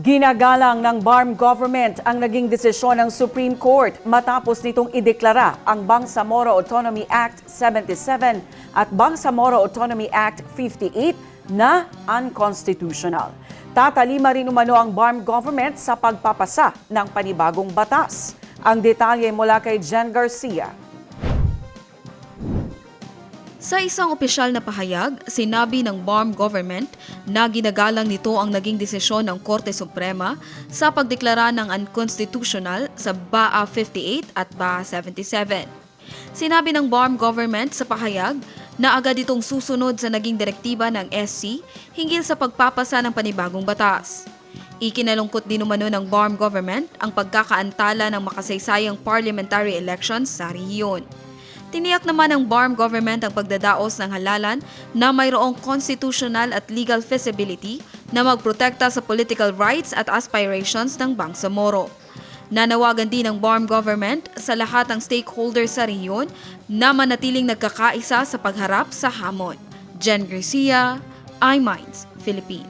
Ginagalang ng BARM government ang naging desisyon ng Supreme Court matapos nitong ideklara ang Bangsamoro Autonomy Act 77 at Bangsamoro Autonomy Act 58 na unconstitutional. Tatalima rin umano ang BARM government sa pagpapasa ng panibagong batas. Ang detalye mula kay Jen Garcia. Sa isang opisyal na pahayag, sinabi ng BARM government na ginagalang nito ang naging desisyon ng Korte Suprema sa pagdeklara ng unconstitutional sa BAA 58 at BAA 77. Sinabi ng BARM government sa pahayag na agad itong susunod sa naging direktiba ng SC hinggil sa pagpapasa ng panibagong batas. Ikinalungkot din umano ng BARM government ang pagkakaantala ng makasaysayang parliamentary elections sa rehiyon. Tiniyak naman ng BARM government ang pagdadaos ng halalan na mayroong constitutional at legal feasibility na magprotekta sa political rights at aspirations ng Bangsamoro. Nanawagan din ng BARM government sa lahat ng stakeholders sa rehiyon na manatiling nagkakaisa sa pagharap sa hamon. Jen Garcia, iMinds, Philippines.